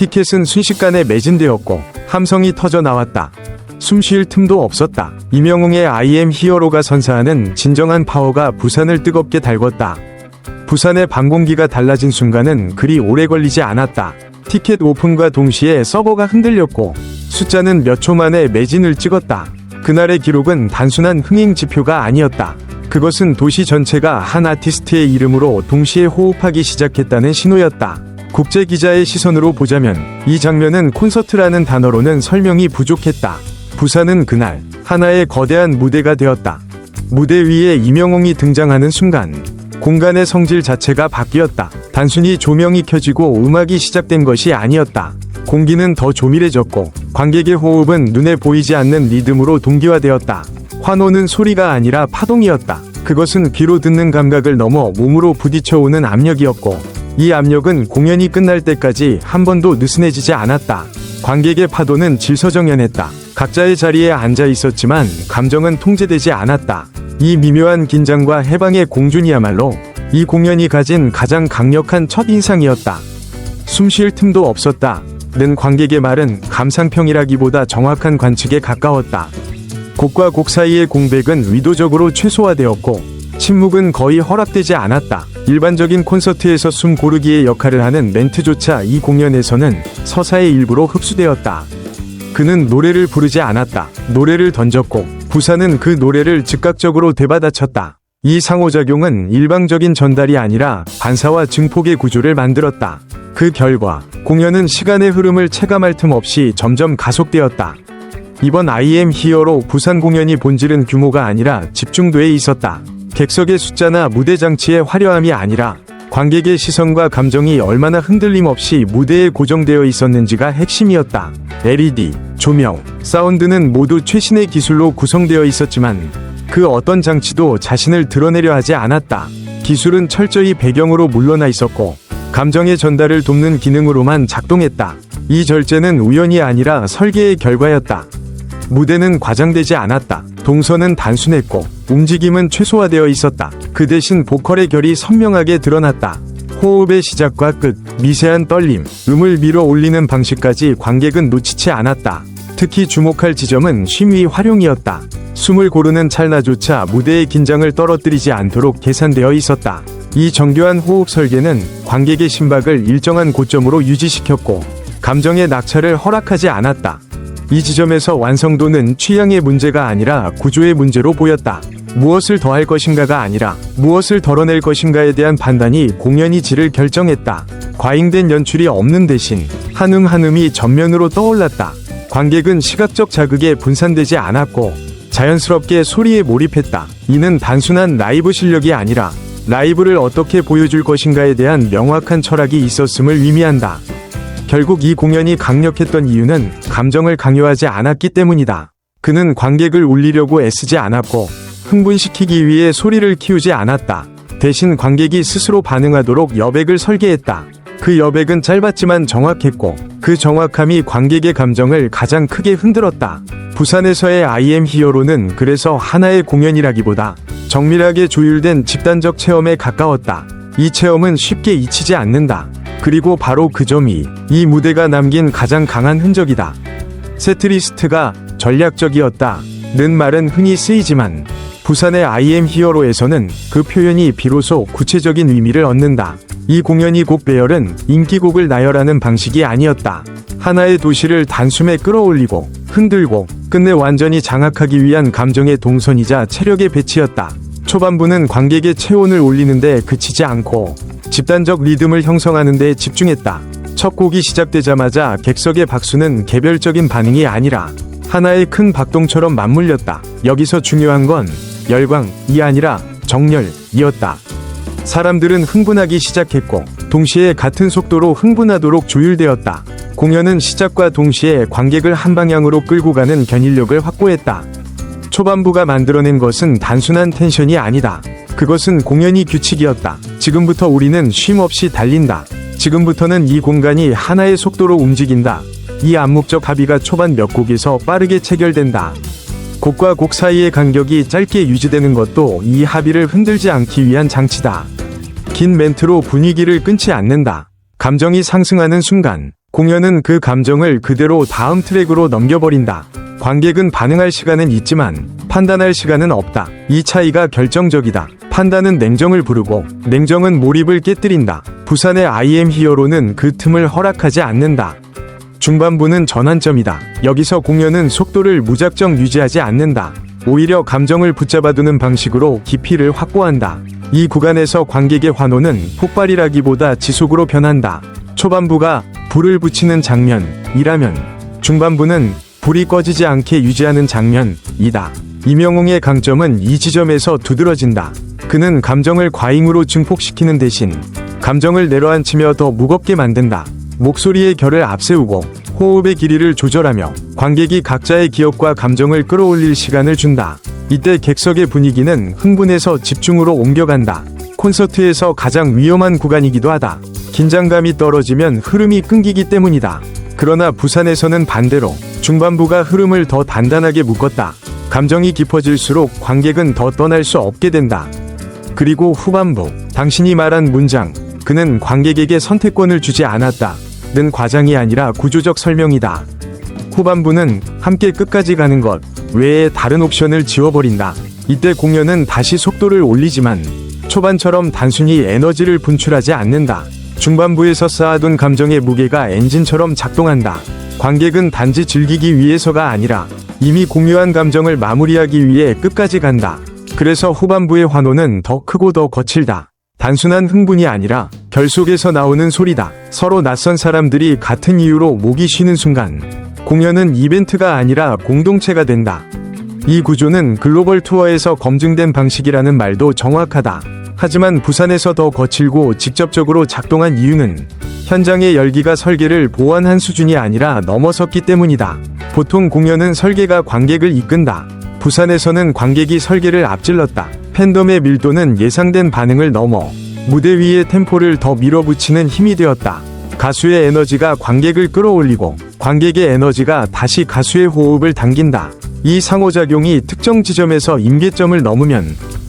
티켓은 순식간에 매진되었고 함성이 터져 나왔다. 숨 쉴 틈도 없었다. 이명웅의 IM 히어로가 선사하는 진정한 파워가 부산을 뜨겁게 달궜다. 부산의 방공기가 달라진 순간은 그리 오래 걸리지 않았다. 티켓 오픈과 동시에 서버가 흔들렸고 숫자는 몇 초 만에 매진을 찍었다. 그날의 기록은 단순한 흥행 지표가 아니었다. 그것은 도시 전체가 한 아티스트의 이름으로 동시에 호흡하기 시작했다는 신호였다. 국제 기자의 시선으로 보자면 이 장면은 콘서트라는 단어로는 설명이 부족했다. 부산은 그날 하나의 거대한 무대가 되었다. 무대 위에 이명웅이 등장하는 순간 공간의 성질 자체가 바뀌었다. 단순히 조명이 켜지고 음악이 시작된 것이 아니었다. 공기는 더 조밀해졌고 관객의 호흡은 눈에 보이지 않는 리듬으로 동기화되었다. 환호는 소리가 아니라 파동이었다. 그것은 귀로 듣는 감각을 넘어 몸으로 부딪혀오는 압력이었고 이 압력은 공연이 끝날 때까지 한 번도 느슨해지지 않았다. 관객의 파도는 질서정연했다. 각자의 자리에 앉아 있었지만 감정은 통제되지 않았다. 이 미묘한 긴장과 해방의 공준이야말로 이 공연이 가진 가장 강력한 첫 인상이었다. 숨 쉴 틈도 없었다. 는 관객의 말은 감상평이라기보다 정확한 관측에 가까웠다. 곡과 곡 사이의 공백은 의도적으로 최소화되었고 침묵은 거의 허락되지 않았다. 일반적인 콘서트에서 숨 고르기의 역할을 하는 멘트조차 이 공연에서는 서사의 일부로 흡수되었다. 그는 노래를 부르지 않았다. 노래를 던졌고 부산은 그 노래를 즉각적으로 되받아쳤다. 이 상호작용은 일방적인 전달이 아니라 반사와 증폭의 구조를 만들었다. 그 결과 공연은 시간의 흐름을 체감할 틈 없이 점점 가속되었다. 이번 IM 히어로 부산 공연이 본질은 규모가 아니라 집중도에 있었다. 객석의 숫자나 무대 장치의 화려함이 아니라 관객의 시선과 감정이 얼마나 흔들림 없이 무대에 고정되어 있었는지가 핵심이었다. LED, 조명, 사운드는 모두 최신의 기술로 구성되어 있었지만 그 어떤 장치도 자신을 드러내려 하지 않았다. 기술은 철저히 배경으로 물러나 있었고 감정의 전달을 돕는 기능으로만 작동했다. 이 절제는 우연이 아니라 설계의 결과였다. 무대는 과장되지 않았다. 동선은 단순했고 움직임은 최소화되어 있었다. 그 대신 보컬의 결이 선명하게 드러났다. 호흡의 시작과 끝, 미세한 떨림, 음을 밀어 올리는 방식까지 관객은 놓치지 않았다. 특히 주목할 지점은 쉼의 활용이었다. 숨을 고르는 찰나조차 무대의 긴장을 떨어뜨리지 않도록 계산되어 있었다. 이 정교한 호흡 설계는 관객의 심박을 일정한 고점으로 유지시켰고 감정의 낙차를 허락하지 않았다. 이 지점에서 완성도는 취향의 문제가 아니라 구조의 문제로 보였다. 무엇을 더할 것인가가 아니라 무엇을 덜어낼 것인가에 대한 판단이 공연의 질을 결정했다. 과잉된 연출이 없는 대신 한음 한음이 전면으로 떠올랐다. 관객은 시각적 자극에 분산되지 않았고 자연스럽게 소리에 몰입했다. 이는 단순한 라이브 실력이 아니라 라이브를 어떻게 보여줄 것인가에 대한 명확한 철학이 있었음을 의미한다. 결국 이 공연이 강력했던 이유는 감정을 강요하지 않았기 때문이다. 그는 관객을 울리려고 애쓰지 않았고 흥분시키기 위해 소리를 키우지 않았다. 대신 관객이 스스로 반응하도록 여백을 설계했다. 그 여백은 짧았지만 정확했고 그 정확함이 관객의 감정을 가장 크게 흔들었다. 부산에서의 IM 히어로는 그래서 하나의 공연이라기보다 정밀하게 조율된 집단적 체험에 가까웠다. 이 체험은 쉽게 잊히지 않는다. 그리고 바로 그 점이 이 무대가 남긴 가장 강한 흔적이다. 세트리스트가 전략적이었다. 는 말은 흔히 쓰이지만 부산의 IM 히어로에서는 그 표현이 비로소 구체적인 의미를 얻는다. 이 공연이 곡 배열은 인기곡을 나열하는 방식이 아니었다. 하나의 도시를 단숨에 끌어올리고 흔들고 끝내 완전히 장악하기 위한 감정의 동선이자 체력의 배치였다. 초반부는 관객의 체온을 올리는데 그치지 않고 집단적 리듬을 형성하는 데 집중했다. 첫 곡이 시작되자마자 객석의 박수는 개별적인 반응이 아니라 하나의 큰 박동처럼 맞물렸다. 여기서 중요한 건 열광이 아니라 정열이었다. 사람들은 흥분하기 시작했고 동시에 같은 속도로 흥분하도록 조율되었다. 공연은 시작과 동시에 관객을 한 방향으로 끌고 가는 견인력을 확보했다. 초반부가 만들어낸 것은 단순한 텐션이 아니다. 그것은 공연이 규칙이었다. 지금부터 우리는 쉼 없이 달린다. 지금부터는 이 공간이 하나의 속도로 움직인다. 이 암묵적 합의가 초반 몇 곡에서 빠르게 체결된다. 곡과 곡 사이의 간격이 짧게 유지되는 것도 이 합의를 흔들지 않기 위한 장치다. 긴 멘트로 분위기를 끊지 않는다. 감정이 상승하는 순간 공연은 그 감정을 그대로 다음 트랙으로 넘겨버린다. 관객은 반응할 시간은 있지만 판단할 시간은 없다. 이 차이가 결정적이다. 판단은 냉정을 부르고 냉정은 몰입을 깨뜨린다. 부산의 IM 히어로는 그 틈을 허락하지 않는다. 중반부는 전환점이다. 여기서 공연은 속도를 무작정 유지하지 않는다. 오히려 감정을 붙잡아두는 방식으로 깊이를 확보한다. 이 구간에서 관객의 환호는 폭발이라기보다 지속으로 변한다. 초반부가 불을 붙이는 장면이라면 중반부는 불이 꺼지지 않게 유지하는 장면이다. 이명웅의 강점은 이 지점에서 두드러진다. 그는 감정을 과잉으로 증폭시키는 대신 감정을 내려앉히며 더 무겁게 만든다. 목소리의 결을 앞세우고 호흡의 길이를 조절하며 관객이 각자의 기억과 감정을 끌어올릴 시간을 준다. 이때 객석의 분위기는 흥분에서 집중으로 옮겨간다. 콘서트에서 가장 위험한 구간이기도 하다. 긴장감이 떨어지면 흐름이 끊기기 때문이다. 그러나 부산에서는 반대로 중반부가 흐름을 더 단단하게 묶었다. 감정이 깊어질수록 관객은 더 떠날 수 없게 된다. 그리고 후반부, 당신이 말한 문장, 그는 관객에게 선택권을 주지 않았다. 는 과장이 아니라 구조적 설명이다. 후반부는 함께 끝까지 가는 것 외에 다른 옵션을 지워버린다. 이때 공연은 다시 속도를 올리지만 초반처럼 단순히 에너지를 분출하지 않는다. 중반부에서 쌓아둔 감정의 무게가 엔진처럼 작동한다. 관객은 단지 즐기기 위해서가 아니라 이미 공유한 감정을 마무리하기 위해 끝까지 간다. 그래서 후반부의 환호는 더 크고 더 거칠다. 단순한 흥분이 아니라 결속에서 나오는 소리다. 서로 낯선 사람들이 같은 이유로 목이 쉬는 순간 공연은 이벤트가 아니라 공동체가 된다. 이 구조는 글로벌 투어에서 검증된 방식이라는 말도 정확하다. 하지만 부산에서 더 거칠고 직접적으로 작동한 이유는 현장의 열기가 설계를 보완한 수준이 아니라 넘어섰기 때문이다. 보통 공연은 설계가 관객을 이끈다. 부산에서는 관객이 설계를 앞질렀다. 팬덤의 밀도는 예상된 반응을 넘어 무대 위의 템포를 더 밀어붙이는 힘이 되었다. 가수의 에너지가 관객을 끌어올리고 관객의 에너지가 다시 가수의 호흡을 당긴다. 이 상호작용이 특정 지점에서 임계점을 넘으면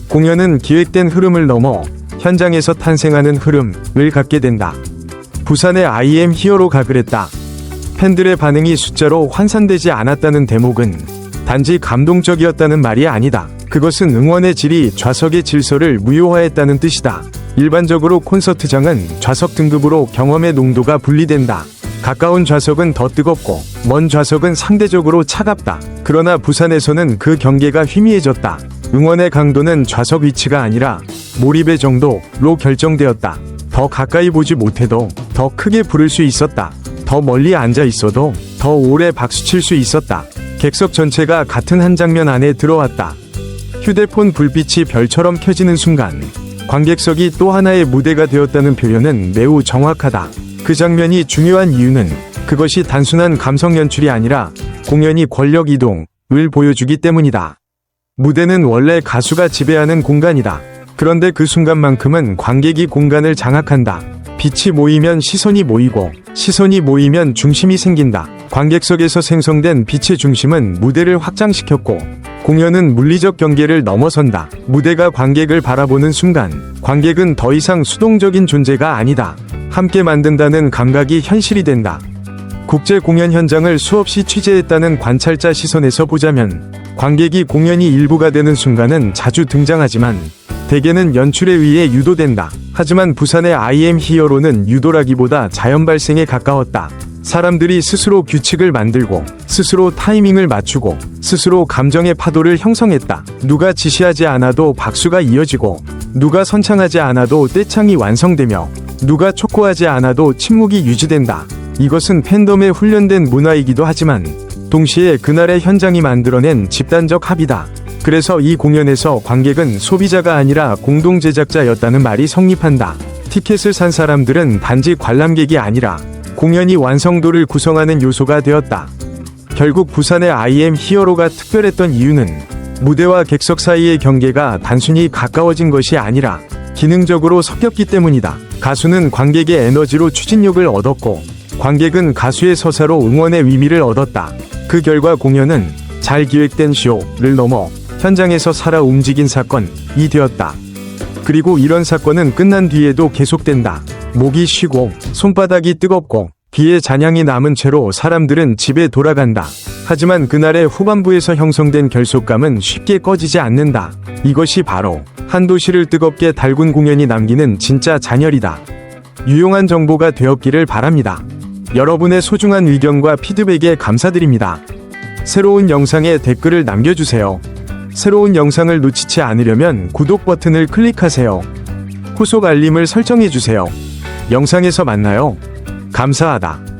공연은 기획된 흐름을 넘어 현장에서 탄생하는 흐름을 갖게 된다. 부산의 IM 히어로가 그랬다. 팬들의 반응이 숫자로 환산되지 않았다는 대목은 단지 감동적이었다는 말이 아니다. 그것은 응원의 질이 좌석의 질서를 무효화했다는 뜻이다. 일반적으로 콘서트장은 좌석 등급으로 경험의 농도가 분리된다. 가까운 좌석은 더 뜨겁고 먼 좌석은 상대적으로 차갑다. 그러나 부산에서는 그 경계가 희미해졌다. 응원의 강도는 좌석 위치가 아니라 몰입의 정도로 결정되었다. 더 가까이 보지 못해도 더 크게 부를 수 있었다. 더 멀리 앉아 있어도 더 오래 박수칠 수 있었다. 객석 전체가 같은 한 장면 안에 들어왔다. 휴대폰 불빛이 별처럼 켜지는 순간 관객석이 또 하나의 무대가 되었다는 표현은 매우 정확하다. 그 장면이 중요한 이유는 그것이 단순한 감성 연출이 아니라 공연이 권력 이동을 보여주기 때문이다. 무대는 원래 가수가 지배하는 공간이다. 그런데 그 순간만큼은 관객이 공간을 장악한다. 빛이 모이면 시선이 모이고 시선이 모이면 중심이 생긴다. 관객석에서 생성된 빛의 중심은 무대를 확장시켰고 공연은 물리적 경계를 넘어선다. 무대가 관객을 바라보는 순간 관객은 더 이상 수동적인 존재가 아니다. 함께 만든다는 감각이 현실이 된다. 국제 공연 현장을 수없이 취재했다는 관찰자 시선에서 보자면 관객이 공연이 일부가 되는 순간은 자주 등장하지만 대개는 연출에 의해 유도된다. 하지만 부산의 IM 히어로는 유도라기보다 자연 발생에 가까웠다. 사람들이 스스로 규칙을 만들고 스스로 타이밍을 맞추고 스스로 감정의 파도를 형성했다. 누가 지시하지 않아도 박수가 이어지고 누가 선창하지 않아도 떼창이 완성되며 누가 촉구하지 않아도 침묵이 유지된다. 이것은 팬덤의 훈련된 문화이기도 하지만 동시에 그날의 현장이 만들어낸 집단적 합이다. 그래서 이 공연에서 관객은 소비자가 아니라 공동 제작자였다는 말이 성립한다. 티켓을 산 사람들은 단지 관람객이 아니라 공연이 완성도를 구성하는 요소가 되었다. 결국 부산의 IM 히어로가 특별했던 이유는 무대와 객석 사이의 경계가 단순히 가까워진 것이 아니라 기능적으로 섞였기 때문이다. 가수는 관객의 에너지로 추진력을 얻었고 관객은 가수의 서사로 응원의 의미를 얻었다. 그 결과 공연은 잘 기획된 쇼를 넘어 현장에서 살아 움직인 사건이 되었다. 그리고 이런 사건은 끝난 뒤에도 계속된다. 목이 쉬고 손바닥이 뜨겁고 귀에 잔향이 남은 채로 사람들은 집에 돌아간다. 하지만 그날의 후반부에서 형성된 결속감은 쉽게 꺼지지 않는다. 이것이 바로 한 도시를 뜨겁게 달군 공연이 남기는 진짜 잔열이다. 유용한 정보가 되었기를 바랍니다. 여러분의 소중한 의견과 피드백에 감사드립니다. 새로운 영상에 댓글을 남겨주세요. 새로운 영상을 놓치지 않으려면 구독 버튼을 클릭하세요. 후속 알림을 설정해주세요. 영상에서 만나요. 감사하다.